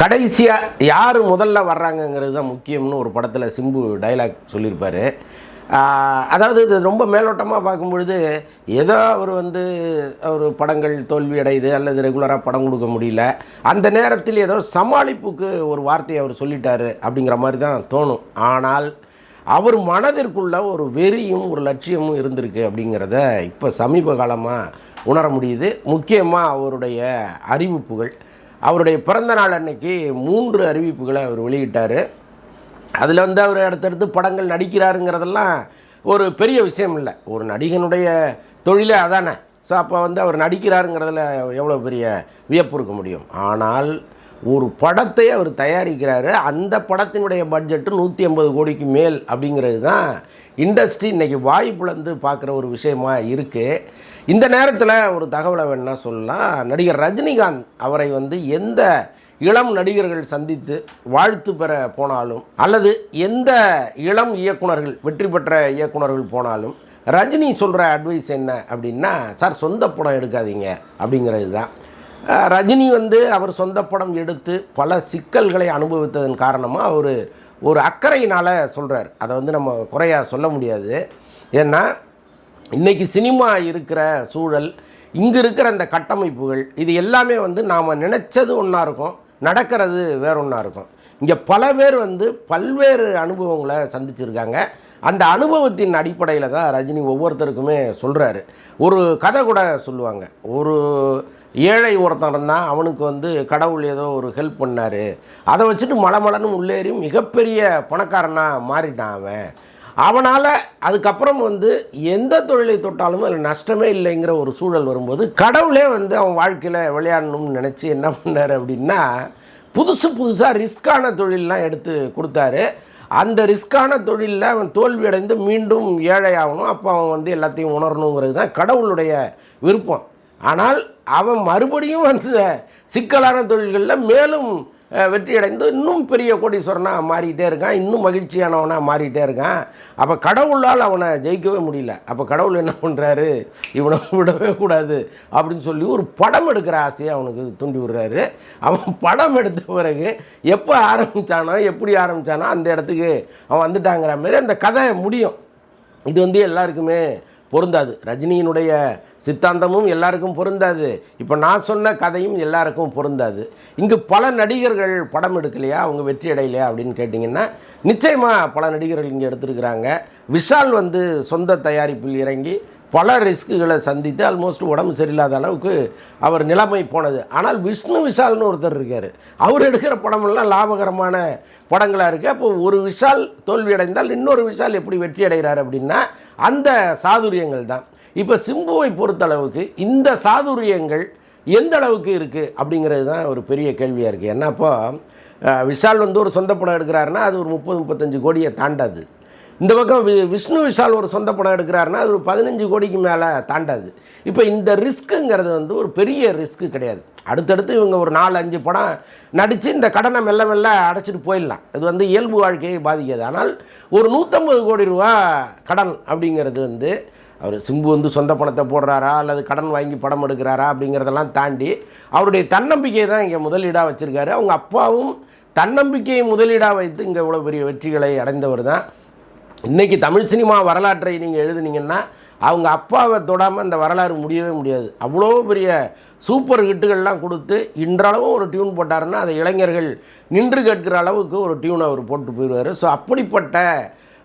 கடைசியாக யார் முதல்ல வர்றாங்கங்கிறது தான் முக்கியம்னு ஒரு படத்தில் சிம்பு டைலாக் சொல்லியிருப்பார். அதாவது இது ரொம்ப மேலோட்டமாக பார்க்கும்பொழுது ஏதோ அவர் வந்து ஒரு படங்கள் தோல்வி அடையுது அல்லது ரெகுலராக படம் கொடுக்க முடியல. அந்த நேரத்தில் ஏதோ சமாளிப்புக்கு ஒரு வார்த்தையை அவர் சொல்லிட்டார் அப்படிங்கிற மாதிரி தான் தோணும். ஆனால் அவர் மனதிற்குள்ள ஒரு வெறியும் ஒரு லட்சியமும் இருந்திருக்கு அப்படிங்கிறத இப்போ சமீப காலமாக உணர முடியுது. முக்கியமாக அவருடைய அறிவிப்புகள். அவருடைய பிறந்த நாள் அன்னைக்கு மூன்று அறிவிப்புகளை அவர் வெளியிட்டார். அதில் வந்து அவர் அடுத்தடுத்து படங்கள் நடிக்கிறாருங்கிறதெல்லாம் ஒரு பெரிய விஷயம் இல்லை. ஒரு நடிகனுடைய தொழிலே அதானே. ஸோ அப்போ வந்து அவர் நடிக்கிறாருங்கிறதுல எவ்வளோ பெரிய வியப்பு இருக்க முடியும். ஆனால் ஒரு படத்தை அவர் தயாரிக்கிறாரு. அந்த படத்தினுடைய பட்ஜெட்டு நூற்றி ஐம்பது கோடிக்கு மேல் அப்படிங்கிறது தான் இண்டஸ்ட்ரி இன்றைக்கி வாய் பிளந்து பார்க்குற ஒரு விஷயமாக இருக்குது இந்த நேரத்தில் ஒரு தகவலை வேணா சொல்லலாம். நடிகர் ரஜினிகாந்த் அவரை வந்து எந்த இளம் நடிகர்கள் சந்தித்து வாழ்த்து பெற போனாலும் அல்லது எந்த இளம் இயக்குனர்கள் வெற்றி பெற்ற இயக்குனர்கள் போனாலும் ரஜினி சொல்கிற அட்வைஸ் என்ன அப்படின்னா சார் சொந்த படம் எடுக்காதீங்க. அப்படிங்கிறது தான். ரஜினி வந்து அவர் சொந்த படம் எடுத்து பல சிக்கல்களை அனுபவித்ததன் காரணமாக அவர் ஒரு அக்கறையினால் சொல்கிறார் அதை வந்து நம்ம குறையாக சொல்ல முடியாது. ஏன்னா இன்றைக்கி சினிமா இருக்கிற சூழல் இங்கே இருக்கிற அந்த கட்டமைப்புகள் இது எல்லாமே வந்து நாம் நினச்சது ஒன்றா இருக்கும் நடக்கிறது வேற ஒன்றா இருக்கும். இங்கே பல பேர் வந்து பல்வேறு அனுபவங்களை சந்திச்சிருக்காங்க. அந்த அனுபவத்தின் அடிப்படையில் தான் ரஜினி ஒவ்வொருத்தருக்குமே சொல்கிறாரு ஒரு கதை கூட சொல்லுவாங்க. ஒரு ஏழை ஒருத்தன் இருந்தான் அவனுக்கு வந்து கடவுள் ஏதோ ஒரு ஹெல்ப் பண்ணார். அதை வச்சுட்டு மலமலன்னு உள்ளேறி மிகப்பெரிய பணக்காரனாக மாறிட்டான் அவன். அவனால் அதுக்கப்புறம் வந்து எந்த தொழிலை தொட்டாலும் அதில் நஷ்டமே இல்லைங்கிற ஒரு சூழல் வரும்போது கடவுளே வந்து அவன் வாழ்க்கையில் விளையாடணும்னு நினச்சி என்ன பண்ணார் அப்படின்னா புதுசு புதுசாக ரிஸ்க்கான தொழிலெலாம் எடுத்து கொடுத்தாரு. அந்த ரிஸ்க்கான தொழிலில் அவன் தோல்வி அடைந்து மீண்டும் ஏழை ஆகணும். அப்போ அவன் வந்து எல்லாத்தையும் உணரணுங்கிறது தான் கடவுளுடைய விருப்பம். ஆனால் அவன் மறுபடியும் வந்து சிக்கலான தொழில்களில் மேலும் வெற்றியடைந்து வெற்றி அடைந்து இன்னும் பெரிய கோடீஸ்வரனாக மாறிக்கிட்டே இருக்கான். இன்னும் மகிழ்ச்சியானவனாக மாறிக்கிட்டே இருக்கான். அப்போ கடவுளால் அவனை ஜெயிக்கவே முடியல. அப்போ கடவுள் என்ன பண்ணுறாரு இவனை விடவே கூடாது அப்படின்னு சொல்லி ஒரு படம் எடுக்கிற ஆசையை அவனுக்கு தூண்டி விடுறாரு. அவன் படம் எடுத்த பிறகு எப்போ ஆரம்பித்தானோ எப்படி ஆரம்பித்தானோ அந்த இடத்துக்கு அவன் வந்துட்டாங்கிற மாதிரி அந்த கதை முடியும். இது வந்து எல்லாருக்குமே பொருந்தாது. ரஜினியினுடைய சித்தாந்தமும் எல்லாருக்கும் பொருந்தாது. இப்போ நான் சொன்ன கதையும் எல்லாருக்கும் பொருந்தாது. இங்கு பல நடிகர்கள் படம் எடுக்கலையா? அவங்க வெற்றி அடையலையா? அப்படின்னு கேட்டிங்கன்னா நிச்சயமாக பல நடிகர்கள் இங்கே எடுத்திருக்கிறாங்க. விஷால் வந்து சொந்த தயாரிப்பில் இறங்கி பல ரிஸ்க்குகளை சந்தித்து ஆல்மோஸ்ட் உடம்பு சரியில்லாத அளவுக்கு அவர் நிலைமை போனது. ஆனால் விஷ்ணு விஷால்னு ஒருத்தர் இருக்கார். அவர் எடுக்கிற படமெல்லாம் லாபகரமான படங்களாக இருக்குது அப்போ ஒரு விஷால் தோல்வி அடைந்தால் இன்னொரு விஷால் எப்படி வெற்றி அடைகிறார் அப்படின்னா அந்த சாதுரியங்கள் தான். இப்போ சிம்புவை பொறுத்தளவுக்கு இந்த சாதுரியங்கள் எந்த அளவுக்கு இருக்குது அப்படிங்கிறது தான் ஒரு பெரிய கேள்வியாக இருக்குது என்னப்போ இப்போ விஷால் வந்து ஒரு சொந்த படம் எடுக்கிறாருன்னா அது ஒரு முப்பது முப்பத்தஞ்சு கோடியை தாண்டாது. இந்த பக்கம் வி- விஷ்ணு விஷால் ஒரு சொந்த படம் எடுக்கிறாருன்னா அது ஒரு பதினஞ்சு கோடிக்கு மேலே தாண்டாது. இப்போ இந்த ரிஸ்க்குங்கிறது வந்து ஒரு பெரிய ரிஸ்க்கு கிடையாது. அடுத்தடுத்து இவங்க ஒரு நாலு அஞ்சு படம் நடித்து இந்த கடனை மெல்ல மெல்ல அடைச்சிட்டு போயிடலாம். இது வந்து இயல்பு வாழ்க்கையை பாதிக்காது. ஆனால் ஒரு நூற்றம்பது கோடி ரூபா கடன் அப்படிங்கிறது வந்து அவர் சிம்பு வந்து சொந்த பணத்தை போடுறாரா அல்லது கடன் வாங்கி படம் எடுக்கிறாரா அப்படிங்கிறதெல்லாம் தாண்டி அவருடைய தன்னம்பிக்கையை தான் இங்கே முதலீடாக வச்சுருக்காரு. அவங்க அப்பாவும் தன்னம்பிக்கையை முதலீடாக வைத்து இங்கே இவ்வளோ பெரிய வெற்றிகளை அடைந்தவர் தான் இன்றைக்கி தமிழ் சினிமா வரலாற்றை நீங்கள் எழுதுனீங்கன்னா அவங்க அப்பாவை தொடாமல் அந்த வரலாறு முடியவே முடியாது. அவ்வளோ பெரிய சூப்பர் ஹிட்டுகள்லாம் கொடுத்து இன்றளவும் ஒரு டியூன் போட்டாருன்னா அதை இளைஞர்கள் நின்று கேட்கிற அளவுக்கு ஒரு டியூன் அவர் போட்டு போயிடுவார். ஸோ அப்படிப்பட்ட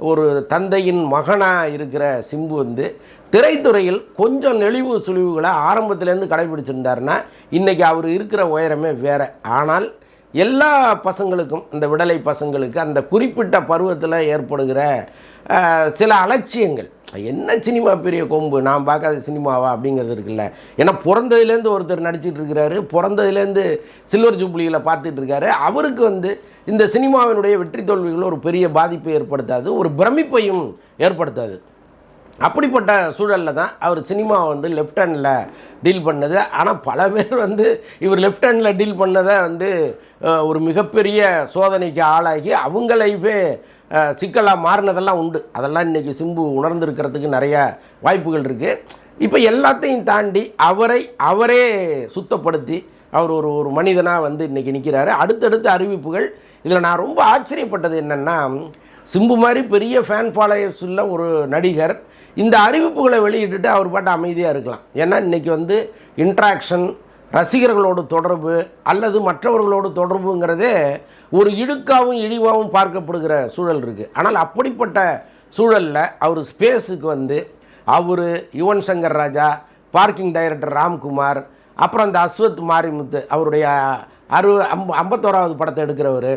ஒரு தந்தையின் மகனாக இருக்கிற சிம்பு வந்து திரைத்துறையில் கொஞ்சம் நெளிவு சுழிவுகளை ஆரம்பத்துலேருந்து கடைபிடிச்சிருந்தாருன்னா இன்றைக்கி அவர் இருக்கிற உயரமே வேறு. ஆனால் எல்லா பசங்களுக்கும் இந்த விடலை பசங்களுக்கு அந்த குறிப்பிட்ட பருவத்தில் ஏற்படுகிற சில அலட்சியங்கள். என்ன சினிமா பெரிய கொம்பு? நான் பார்க்காத சினிமாவா? அப்படிங்கிறது இருக்குல்ல. ஏன்னா பிறந்ததுலேருந்து ஒருத்தர் நடிச்சிட்டு இருக்கிறாரு. பிறந்ததுலேருந்து சில்வர் ஜூப்ளியில் பார்த்துட்டு இருக்காரு. அவருக்கு வந்து இந்த சினிமாவினுடைய வெற்றி தோல்விகள் ஒரு பெரிய பாதிப்பை ஏற்படுத்தாது. ஒரு பிரமிப்பையும் ஏற்படுத்தாது. அப்படிப்பட்ட சூழலில் தான் அவர் சினிமாவை வந்து லெஃப்ட் ஹேண்டில் டீல் பண்ணது. ஆனால் பல பேர் வந்து இவர் லெஃப்ட் ஹேண்டில் டீல் பண்ணதை வந்து ஒரு மிகப்பெரிய சோதனைக்கு ஆளாகி அவங்க லைஃபே சிக்கலாக மாறினதெல்லாம் உண்டு. அதெல்லாம் இன்றைக்கி சிம்பு உணர்ந்திருக்கிறதுக்கு நிறைய வாய்ப்புகள் இருக்குது இப்போ எல்லாத்தையும் தாண்டி அவரை அவரே சுத்தப்படுத்தி அவர் ஒரு ஒரு மனிதனாக வந்து இன்றைக்கி நிற்கிறாரு அடுத்தடுத்த அறிவிப்புகள். இதில் நான் ரொம்ப ஆச்சரியப்பட்டது என்னென்னா சிம்பு மாதிரி பெரிய ஃபேன் ஃபாலோயர்ஸ் உள்ள ஒரு நடிகர் இந்த அறிவிப்புகளை வெளியிட்டுட்டு அவர் பாட்டு அமைதியாக இருக்கலாம். ஏன்னா இன்றைக்கி வந்து இன்ட்ராக்ஷன் ரசிகர்களோடு தொடர்பு அல்லது மற்றவர்களோடு தொடர்புங்கிறதே ஒரு இடுக்காவும் இழிவாகவும் பார்க்கப்படுகிற சூழல் இருக்குது ஆனால் அப்படிப்பட்ட சூழலில் அவர் ஸ்பேஸுக்கு வந்து அவர் யுவன் சங்கர் ராஜா பார்க்கிங் டைரக்டர் ராம்குமார் அப்புறம் அந்த அஸ்வத் மாரிமுத்து அவருடைய அறு அம்ப ஐம்பத்தோராவது படத்தை எடுக்கிறவர்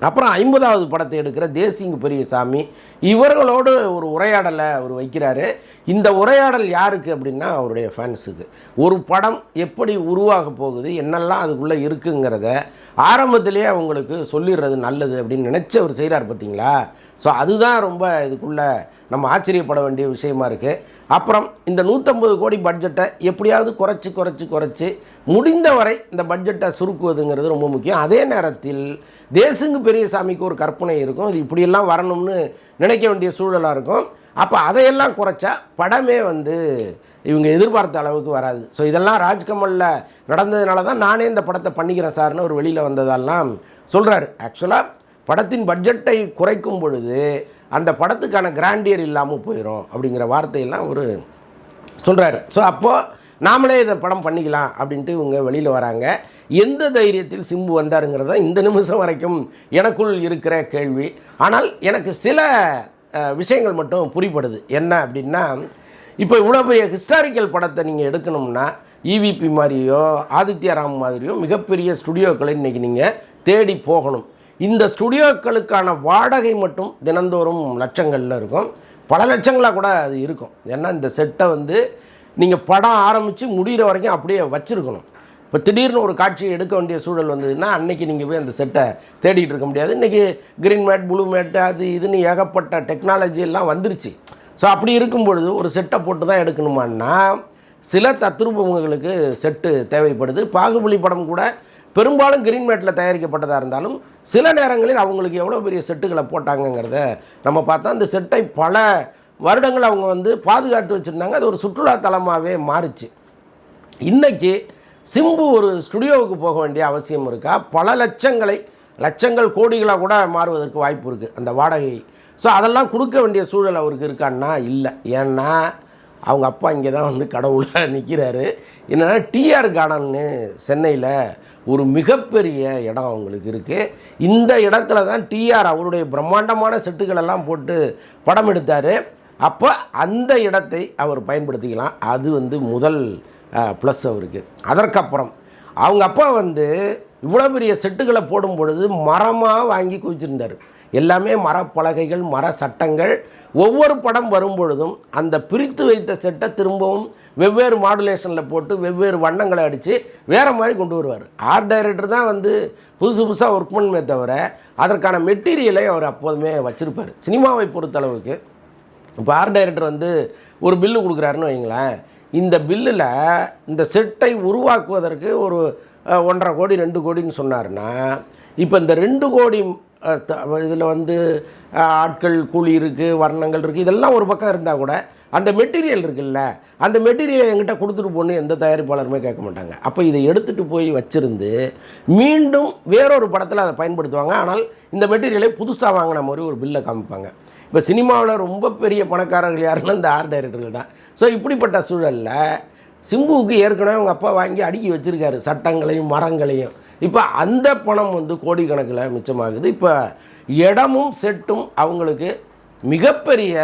அப்புறம் ஐம்பதாவது படத்தை எடுக்கிற தேசிங் பெரியசாமி இவர்களோடு ஒரு உரையாடலை அவர் வைக்கிறாரு. இந்த உரையாடல் யாருக்கு அப்படின்னா அவருடைய ஃபேன்ஸுக்கு ஒரு படம் எப்படி உருவாக போகுது என்னெல்லாம் அதுக்குள்ளே இருக்குங்கிறத ஆரம்பத்திலேயே அவங்களுக்கு சொல்லிடுறது நல்லது அப்படின்னு நினச்சி அவர் செய்கிறார் பார்த்தீங்களா? ஸோ அதுதான் ரொம்ப இதுக்குள்ளே நம்ம ஆச்சரியப்பட வேண்டிய விஷயமா இருக்குது அப்புறம் இந்த நூற்றம்பது கோடி பட்ஜெட்டை எப்படியாவது குறைச்சி குறைச்சி குறைச்சி முடிந்த வரை இந்த பட்ஜெட்டை சுருக்குவதுங்கிறது ரொம்ப முக்கியம். அதே நேரத்தில் தேசுங்கு பெரியசாமிக்கு ஒரு கற்பனை இருக்கும். இது இப்படியெல்லாம் வரணும்னு நினைக்க வேண்டிய சூழலாக இருக்கும். அப்போ அதையெல்லாம் குறைச்சா படமே வந்து இவங்க எதிர்பார்த்த அளவுக்கு வராது. ஸோ இதெல்லாம் ராஜ்கமலில் நடந்ததுனால தான் நானே இந்த படத்தை பண்ணிக்கிறேன் சார்னு ஒரு வெளியில் வந்ததெல்லாம் சொல்கிறாரு ஆக்சுவலாக படத்தின் பட்ஜெட்டை குறைக்கும் பொழுது அந்த படத்துக்கான கிராண்டியர் இல்லாமல் போயிடும் அப்படிங்கிற வார்த்தையெல்லாம் ஒரு சொல்கிறாரு ஸோ அப்போது நாமளே இதை படம் பண்ணிக்கலாம் அப்படின்ட்டு இவங்க வெளியில் வராங்க. எந்த தைரியத்தில் சிம்பு வந்தாருங்கிறத இந்த நிமிஷம் வரைக்கும் எனக்குள் இருக்கிற கேள்வி. ஆனால் எனக்கு சில விஷயங்கள் மட்டும் புரிப்படுது என்ன அப்படின்னா இப்போ இவ்வளோ பெரிய ஹிஸ்டாரிக்கல் படத்தை நீங்கள் எடுக்கணும்னா இவிபி மாதிரியோ ஆதித்யா ராம் மாதிரியோ மிகப்பெரிய ஸ்டுடியோக்களை இன்றைக்கி நீங்கள் தேடி போகணும். இந்த ஸ்டுடியோக்களுக்கான வாடகை மட்டும் தினந்தோறும் லட்சங்களில் இருக்கும். பல லட்சங்களாக கூட அது இருக்கும். ஏன்னா இந்த செட்டை வந்து நீங்கள் படம் ஆரம்பித்து முடிகிற வரைக்கும் அப்படியே வச்சுருக்கணும். இப்போ திடீர்னு ஒரு காட்சியை எடுக்க வேண்டிய சூழல் வந்ததுன்னா அன்றைக்கி நீங்கள் போய் அந்த செட்டை தேடிட்டு இருக்க முடியாது. இன்றைக்கி க்ரீன் மேட் ப்ளூ மேட் அது இதுன்னு ஏகப்பட்ட டெக்னாலஜி எல்லாம் வந்துருச்சு. ஸோ அப்படி இருக்கும் பொழுது ஒரு செட்டை போட்டு தான் எடுக்கணுமான்னா சில தத்ரூபங்களுக்கு செட்டு தேவைப்படுது. பாகுபலி படம் கூட பெரும்பாலும் கிரீன் மேட்டில் தயாரிக்கப்பட்டதாக இருந்தாலும் சில நேரங்களில் அவங்களுக்கு எவ்வளோ பெரிய செட்டுகளை போட்டாங்கங்கிறத நம்ம பார்த்தா அந்த செட்டை பல வருடங்கள் அவங்க வந்து பாதுகாத்து வச்சுருந்தாங்க. அது ஒரு சுற்றுலா தலமாகவே மாறுச்சு. இன்றைக்கி சிம்பு ஒரு ஸ்டுடியோவுக்கு போக வேண்டிய அவசியம் இருக்கா? பல லட்சங்களை லட்சங்கள் கோடிகளாக கூட மாறுவதற்கு வாய்ப்பு இருக்குது அந்த வாடகை ஸோ அதெல்லாம் கொடுக்க வேண்டிய சூழல் அவருக்கு இருக்கான்னா இல்லை. ஏன்னா அவங்க அப்பா இங்கே தான் வந்து கடவுளாக நிற்கிறாரு என்னென்னா டிஆர் கார்டன்னு சென்னையில் ஒரு மிகப்பெரிய இடம் அவங்களுக்கு இருக்குது இந்த இடத்துல தான் டிஆர் அவருடைய பிரம்மாண்டமான செட்டுகளெல்லாம் போட்டு படம் எடுத்தார். அப்போ அந்த இடத்தை அவர் பயன்படுத்திக்கலாம். அது வந்து முதல் ப்ளஸ் அவருக்கு. அதற்கப்புறம் அவங்க அப்பா வந்து இவ்வளோ பெரிய செட்டுகளை போடும் பொழுது மரமாக வாங்கி குவிச்சிருந்தார். எல்லாமே மரப்பலகைகள் மர சட்டங்கள் ஒவ்வொரு படம் வரும் பொழுதும் அந்த பிரித்து வைத்த செட்டை திரும்பவும் வெவ்வேறு மாடுலேஷனில் போட்டு வெவ்வேறு வண்ணங்களை அடித்து வேறு மாதிரி கொண்டு வருவார். ஆர்ட் டைரக்டர் தான் வந்து புதுசு புதுசாக ஒர்க் பண்ணுமே தவிர அதற்கான மெட்டீரியலை அவர் அப்போதுமே வச்சுருப்பார். சினிமாவை பொறுத்தளவுக்கு இப்போ ஆர்ட் டைரக்டர் வந்து ஒரு பில்லு கொடுக்குறாருன்னு வைங்களேன் இந்த பில்லில் இந்த செட்டை உருவாக்குவதற்கு ஒரு ஒன்றரை கோடி ரெண்டு கோடின்னு சொன்னார்னா இப்போ இந்த ரெண்டு கோடி இதில் வந்து ஆட்கள் கூலி இருக்குது வர்ணங்கள் இருக்குது இதெல்லாம் ஒரு பக்கம் இருந்தால் கூட அந்த மெட்டீரியல் இருக்குல்ல அந்த மெட்டீரியல் எங்கிட்ட கொடுத்துட்டு போன்னு எந்த தயாரிப்பாளருமே கேட்க மாட்டாங்க. அப்போ இதை எடுத்துகிட்டு போய் வச்சுருந்து மீண்டும் வேறொரு படத்தில் அதை பயன்படுத்துவாங்க. ஆனால் இந்த மெட்டீரியலை புதுசாக வாங்கின மாதிரி ஒரு பில்லை காமிப்பாங்க. இப்போ சினிமாவில் ரொம்ப பெரிய பணக்காரர்கள் யாருன்னா இந்த ஆர்ட் டைரக்டர்கள் தான். ஸோ இப்படிப்பட்ட சூழலில் சிம்புவுக்கு ஏற்கனவே அவங்க அப்பா வாங்கி அடுக்கி வச்சுருக்காரு. சட்டங்களையும் மரங்களையும். இப்போ அந்த பணம் வந்து கோடிக்கணக்கில் மிச்சமாகுது. இப்போ இடமும் செட்டும் அவங்களுக்கு மிகப்பெரிய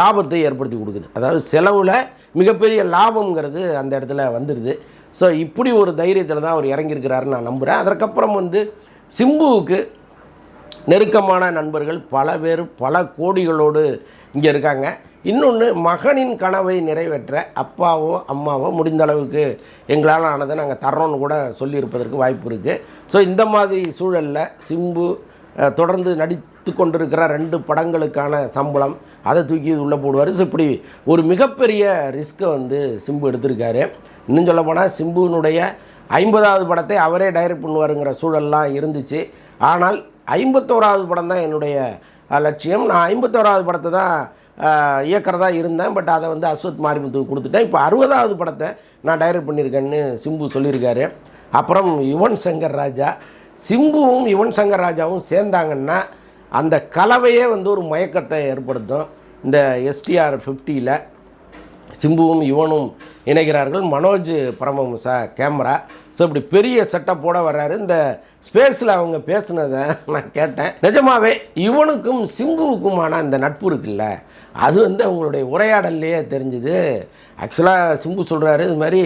லாபத்தை ஏற்படுத்தி கொடுக்குது. அதாவது செலவில் மிகப்பெரிய லாபங்கிறது அந்த இடத்துல வந்துடுது ஸோ இப்படி ஒரு தைரியத்தில் தான் அவர் இறங்கியிருக்கிறாருன்னு நான் நம்புகிறேன் அதற்கப்புறம் வந்து சிம்புவுக்கு நெருக்கமான நண்பர்கள் பல பேர் பல கோடிகளோடு இங்கே இருக்காங்க. இன்னொன்று மகனின் கனவை நிறைவேற்ற அப்பாவோ அம்மாவோ முடிந்த அளவுக்கு எங்களால் ஆனதை நாங்கள் தர்றோம்னு கூட சொல்லியிருப்பதற்கு வாய்ப்பு இருக்குது ஸோ இந்த மாதிரி சூழலில் சிம்பு தொடர்ந்து நடித்து கொண்டிருக்கிற ரெண்டு படங்களுக்கான சம்பளம் அதை தூக்கி உள்ளே போடுவார். ஸோ இப்படி ஒரு மிகப்பெரிய ரிஸ்க்கை வந்து சிம்பு எடுத்திருக்காரு. இன்னும் சொல்ல போனால் சிம்புவினுடைய ஐம்பதாவது படத்தை அவரே டைரக்ட் பண்ணுவாருங்கிற சூழல்லாம் இருந்துச்சு. ஆனால் ஐம்பத்தோராவது படம் தான் என்னுடைய லட்சியம். நான் ஐம்பத்தோராவது படத்தை தான் இயக்கிறதா இருந்தேன். பட் அதை வந்து அஸ்வத் மாரிமுத்துக்கு கொடுத்துட்டேன். இப்போ அறுபதாவது படத்தை நான் டைரக்ட் பண்ணியிருக்கேன்னு சிம்பு சொல்லியிருக்காரு. அப்புறம் யுவன் சங்கர் ராஜா. சிம்புவும் யுவன் சங்கர் ராஜாவும் சேர்ந்தாங்கன்னா அந்த கலவையே வந்து ஒரு மயக்கத்தை ஏற்படுத்தும். இந்த எஸ்டிஆர் ஃபிஃப்டியில் சிம்புவும் யுவனும் இணைகிறார்கள். மனோஜ் பரமஹம்சா கேமரா. ஸோ இப்படி பெரிய செட்டப்போடு வர்றாரு. இந்த ஸ்பேஸில் அவங்க பேசுனதை நான் கேட்டேன். நிஜமாவே இவனுக்கும் சிம்புவுக்குமான அந்த நட்பு இருக்குல்ல அது வந்து அவங்களுடைய உரையாடல்லையே தெரிஞ்சுது. ஆக்சுவலாக சிம்பு சொல்கிறாரு இது மாதிரி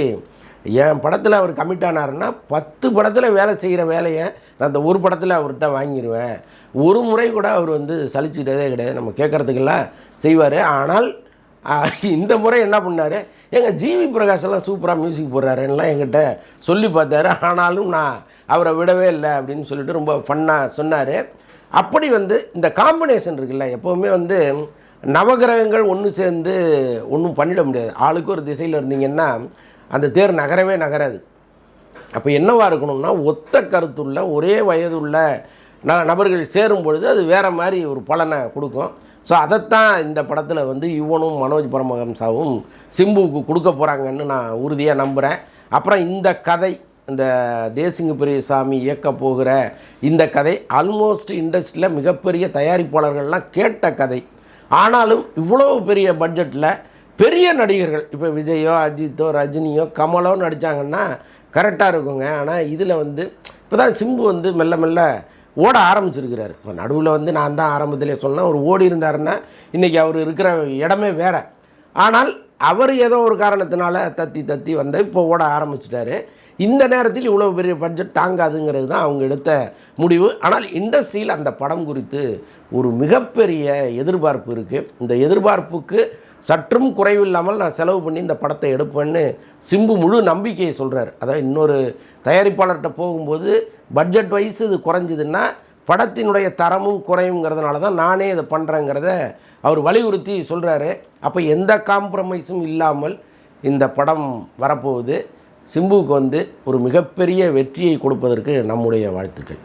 என் படத்தில் அவர் கமிட் ஆனாருன்னா பத்து படத்தில் வேலை செய்கிற வேலையை நான் அந்த ஒரு படத்தில் அவர்கிட்ட வாங்கிடுவேன் ஒரு முறை கூட அவர் வந்து சலிச்சுட்டதே கிடையாது. நம்ம கேட்குறதுக்கெல்லாம் செய்வார். ஆனால் இந்த முறை என்ன பண்ணார்? எங்கள் ஜிவி பிரகாஷ் எல்லாம் சூப்பராக மியூசிக் போடுறாருன்னெலாம் என்கிட்ட சொல்லி பார்த்தாரு. ஆனாலும் நான் அவரை விடவே இல்லை அப்படின்னு சொல்லிட்டு ரொம்ப ஃபன்னாக சொன்னார். அப்படி வந்து இந்த காம்பினேஷன் இருக்குல்ல எப்போவுமே வந்து நவகிரகங்கள் ஒன்று சேர்ந்து ஒன்றும் பண்ணிட முடியாது. ஆளுக்கு ஒரு திசையில் இருந்தீங்கன்னா அந்த தேர் நகரவே நகராது. அப்போ என்னவாக இருக்கணும்னா ஒத்த கருத்துள்ள ஒரே வயதுள்ள ந நபர்கள் சேரும் பொழுது அது வேறு மாதிரி ஒரு பலனை கொடுக்கும். ஸோ அதைத்தான் இந்த படத்தில் வந்து இவனும் மனோஜ் பரமஹம்சாவும் சிம்புவுக்கு கொடுக்க போகிறாங்கன்னு நான் உறுதியாக நம்புகிறேன் அப்புறம் இந்த கதை இந்த தேசிங்க பெரியசாமி இயக்க போகிற இந்த கதை ஆல்மோஸ்ட் இண்டஸ்ட்ரியில் மிகப்பெரிய தயாரிப்பாளர்கள்லாம் கேட்ட கதை. ஆனாலும் இவ்வளோ பெரிய பட்ஜெட்டில் பெரிய நடிகர்கள் இப்போ விஜயோ அஜித்தோ ரஜினியோ கமலோ நடித்தாங்கன்னா கரெக்டாக இருக்குங்க. ஆனால் இதில் வந்து இப்போ தான் சிம்பு வந்து மெல்ல மெல்ல ஓட ஆரம்பிச்சிருக்கிறார். இப்போ நடுவில் வந்து நான் தான் ஆரம்பத்திலே சொன்னேன் அவர் ஓடி இருந்தாருன்னா இன்றைக்கி அவர் இருக்கிற இடமே வேற. ஆனால் அவர் ஏதோ ஒரு காரணத்தினால தத்தி தத்தி வந்து இப்போ ஓட ஆரம்பிச்சிட்டாரு. இந்த நேரத்தில் இவ்வளோ பெரிய பட்ஜெட் தாங்காதுங்கிறது தான் அவங்க எடுத்த முடிவு. ஆனால் இண்டஸ்ட்ரியில் அந்த படம் குறித்து ஒரு மிகப்பெரிய எதிர்பார்ப்பு இருக்குது இந்த எதிர்பார்ப்புக்கு சற்றும் குறைவில்லாமல் நான் செலவு பண்ணி இந்த படத்தை எடுப்பேன்னு சிம்பு முழு நம்பிக்கையை சொல்கிறார் அதாவது இன்னொரு தயாரிப்பாளர்கிட்ட போகும்போது பட்ஜெட் வைஸ் இது குறைஞ்சிதுன்னா படத்தினுடைய தரமும் குறையுங்கிறதுனால தான் நானே இதை பண்ணுறேங்கிறத அவர் வலியுறுத்தி சொல்கிறாரு அப்போ எந்த காம்ப்ரமைஸும் இல்லாமல் இந்த படம் வரப்போகுது. சிம்புவுக்கு வந்து ஒரு மிகப்பெரிய வெற்றியை கொடுப்பதற்கு நம்முடைய வாழ்த்துக்கள்.